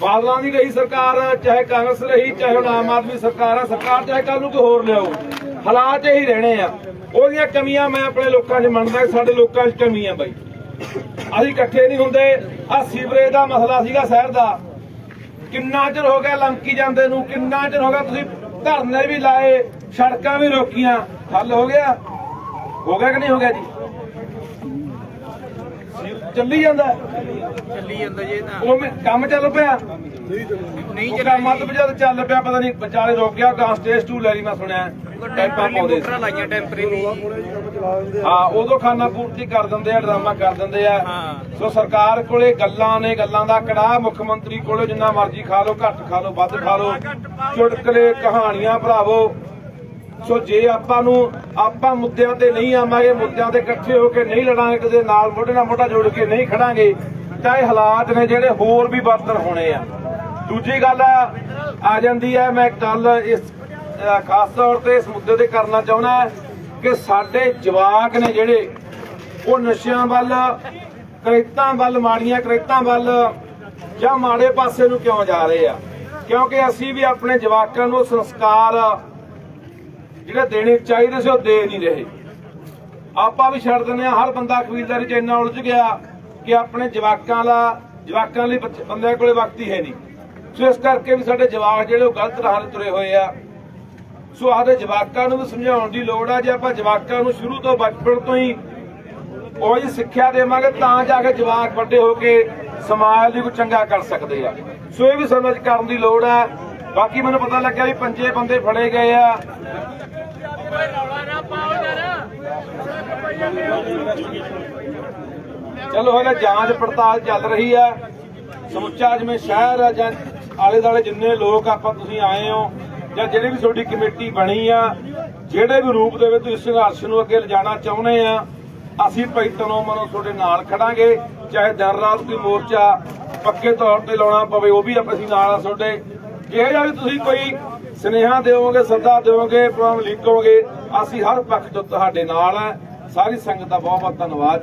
ਬਾਦਲਾਂ ਦੀ ਰਹੀ ਸਰਕਾਰ, ਚਾਹੇ ਕਾਂਗਰਸ ਰਹੀ ਚਾਹੇ ਹੁਣ ਆਮ ਆਦਮੀ ਸਰਕਾਰ ਆ, ਸਰਕਾਰ ਚਾਹੇ ਕੱਲ ਨੂੰ ਕੋਈ ਹੋਰ ਲਿਆਓ। ਹਾਲਾਤ ਇਹੀ ਰਹਿਣੇ ਆ। ਉਹਦੀਆਂ ਕਮੀਆਂ ਮੈਂ ਆਪਣੇ ਲੋਕਾਂ 'ਚ ਮੰਨਦਾ ਕਿ ਸਾਡੇ ਲੋਕਾਂ 'ਚ ਕਮੀਆਂ ਬਾਈ। ਅਸੀਂ ਇਕੱਠੇ ਨਹੀਂ ਹੁੰਦੇ। ਆ ਸੀਵਰੇਜ ਦਾ ਮਸਲਾ ਸੀਗਾ ਸ਼ਹਿਰ ਦਾ। ਕਿੰਨਾ ਚਿਰ ਹੋ ਗਿਆ ਲੰਕੀ ਜਾਂਦੇ ਨੂੰ, ਕਿੰਨਾ ਚਿਰ ਹੋ ਗਿਆ ਤੁਸੀਂ ਧਰਨੇ ਵੀ ਲਾਏ, ਸੜਕਾਂ ਵੀ ਰੋਕੀਆਂ। ਹੱਲ ਹੋ ਗਿਆ? ਹੋ ਗਿਆ ਕਿ ਨਹੀਂ ਹੋ ਗਿਆ ਜੀ? ਚੱਲੀ ਜਾਂਦਾ। ਚੱਲੀ ਜਾਂਦਾ ਜੇ ਨਾ ਉਹ ਮੈਂ- ਕੰਮ ਚੱਲ ਪਿਆ। ਨਹੀਂ ਉਹ ਕੰਮ ਮੱਧ ਵਜਾ ਚੱਲ ਪਿਆ ਪਤਾ ਨਹੀਂ ਵਿਚਾਲੇ ਰੁਕ ਗਿਆ ਗਾਂ ਸਟੇਜ 2 ਲੈ ਲਈ ਮੈਂ ਸੁਣਿਆ। ਟੈਂਪਾਂ ਪਾਉਂਦੇ ਸੀ। ਮੋਟਰਾਂ ਲਾਈਆਂ ਟੈਂਪਰੇਰੀ। ਹਾਂ ਉਦੋਂ ਖਾਨਾ ਪੂਰਤੀ ਕਰ ਦਿੰਦੇ ਆ ਡਰਾਮਾ ਕਰ ਦਿੰਦੇ ਆ। ਹਾਂ। ਸੋ ਸਰਕਾਰ ਕੋਲੇ ਗੱਲਾਂ ਨੇ ਗੱਲਾਂ ਦਾ ਕੜਾਹ ਮੁੱਖ ਮੰਤਰੀ ਕੋਲੇ ਜਿੰਨਾ ਮਰਜ਼ੀ ਖਾ ਲਓ ਘੱਟ ਖਾ ਲਓ ਵੱਧ ਖਾ ਲਓ। ਚੁਟਕਲੇ ਕਹਾਣੀਆਂ ਭਰਾਵੋ। ਸੋ ਜੇ ਆਪਾਂ ਨੂੰ ਆਪਾਂ ਮੁੱਦਿਆਂ ਤੇ ਨਹੀਂ ਆਵਾਂਗੇ ਮੁੱਦਿਆਂ ਤੇ ਇਕੱਠੇ ਹੋ ਕੇ ਨਹੀਂ ਲੜਾਂਗੇ ਕਿਸੇ ਨਾਲ ਮੋਢੇ ਨਾਲ ਮੋਢਾ ਜੋੜ ਕੇ ਨਹੀਂ ਖੜਾਂਗੇ ਤਾਂ ਇਹ ਹਾਲਾਤ ਨੇ ਜਿਹੜੇ ਹੋਰ ਵੀ ਬਦਤਰ ਹੋਣੇ ਆ। ਦੂਜੀ ਗੱਲ ਆ ਜਾਂਦੀ ਹੈ ਮੈਂ ਕੱਲ ਇਸ ਅ, ਖਾਸ ਤੌਰ ਤੇ ਇਸ ਮੁੱਦੇ ਤੇ ਕਰਨਾ ਚਾਹੁੰਦਾ ਕਿ ਸਾਡੇ ਜਵਾਕ ਨੇ ਜਿਹੜੇ ਉਹ ਨਸ਼ਿਆਂ ਵੱਲ ਕਰੇਤਾਂ ਵੱਲ ਮਾੜੀਆਂ ਕਰੇਤਾਂ ਵੱਲ ਜਾਂ ਮਾੜੇ ਪਾਸੇ ਨੂੰ ਕਿਉਂ ਜਾ ਰਹੇ ਆ? ਕਿਉਂਕਿ ਅਸੀਂ ਵੀ ਆਪਣੇ ਜਵਾਕਾਂ ਨੂੰ ਸੰਸਕਾਰ ਜਿਹੜੇ ਦੇਣੇ ਚਾਹੀਦੇ ਸੀ ਉਹ ਦੇ ਨਹੀਂ ਰਹੇ। ਆਪਾਂ ਵੀ ਛੱਡ ਦਿੰਦੇ ਆ ਹਰ ਬੰਦਾ ਖਰੀਦਦਾਰੀ ਚ ਇੰਨਾ ਉਲਝ ਗਿਆ ਕਿ ਆਪਣੇ ਜਵਾਕਾਂ ਦਾ ਜਵਾਕਾਂ ਲਈ ਬੰਦਿਆਂ ਕੋਲੇ ਵਕਤ ਹੀ ਹੈ ਨਹੀਂ। ਸੋ ਇਸ ਕਰਕੇ ਵੀ ਸਾਡੇ ਜਵਾਕ ਜਿਹੜੇ ਉਹ ਗਲਤ ਰਾਹ 'ਤੇ ਤੁਰੇ ਹੋਏ ਆ। ਸੋ ਆਦੇ ਜਵਾਕਾਂ ਨੂੰ ਵੀ ਸਮਝਾਉਣ ਦੀ ਲੋੜ ਆ, ਜੇ ਆਪਾਂ ਜਵਾਕਾਂ ਨੂੰ ਸ਼ੁਰੂ ਤੋਂ ਬਚਪਨ ਤੋਂ ਹੀ ਉਹ ਜੀ ਸਿੱਖਿਆ ਦੇਵਾਂਗੇ, ਤਾਂ ਜਾ ਕੇ ਜਵਾਕ ਵੱਡੇ ਹੋ ਕੇ ਸਮਾਜ ਲਈ ਕੁਝ ਚੰਗਾ ਕਰ ਸਕਦੇ ਆ। ਸੋ ਇਹ ਵੀ ਸਮਝ ਕਰਨ ਦੀ ਲੋੜ ਆ। ਬਾਕੀ ਮੈਨੂੰ ਪਤਾ ਲੱਗਿਆ ਵੀ ਪੰਜੇ ਬੰਦੇ ਫੜੇ ਗਏ ਆ। ਚਲੋ ਹਲੇ ਜਾਂਚ ਪੜਤਾਲ ਚੱਲ ਰਹੀ ਆ ਸਮੁੱਚਾ ਜਿਵੇਂ ਸ਼ਹਿਰ ਆ ਜਾਂ ਆਲੇ ਦਾਲੇ ਜਿੰਨੇ ਲੋਕ ਆਪਾਂ ਤੁਸੀਂ ਆਏ ਹੋ ਜਾਂ ਜਿਹੜੀ ਵੀ ਤੁਹਾਡੀ ਕਮੇਟੀ ਬਣੀ ਆ, ਜਿਹੜੇ ਵੀ ਰੂਪ ਦੇ ਵਿੱਚ ਤੁਸੀਂ ਸੰਘਰਸ਼ ਨੂੰ ਅੱਗੇ ਲਿਜਾਣਾ ਚਾਹੁੰਦੇ ਆ, ਅਸੀਂ ਭਾਈ ਤਨੋਂ ਮਨੋਂ ਤੁਹਾਡੇ ਨਾਲ ਖੜਾਂਗੇ। ਚਾਹੇ ਦਿਨ ਰਾਤ ਕੋਈ ਮੋਰਚਾ ਪੱਕੇ ਤੌਰ ਤੇ ਲਾਉਣਾ ਪਵੇ, ਉਹ ਵੀ ਅਸੀਂ ਨਾਲ ਆ ਤੁਹਾਡੇ। ਜਿਹੜਾ ਵੀ ਤੁਸੀਂ ਕੋਈ ਸਨੇਹਾ ਦਿਓਗੇ, ਸੱਦਾ ਦਿਓਗੇ, ਪ੍ਰੋਗਰਾਮ ਲਿਖੋਗੇ ਅਸੀਂ ਹਰ ਪੱਖ ਤੋਂ ਤੁਹਾਡੇ ਨਾਲ ਆ ਸਾਰੀ ਸੰਗਤ ਦਾ ਬਹੁਤ ਬਹੁਤ ਧੰਨਵਾਦ।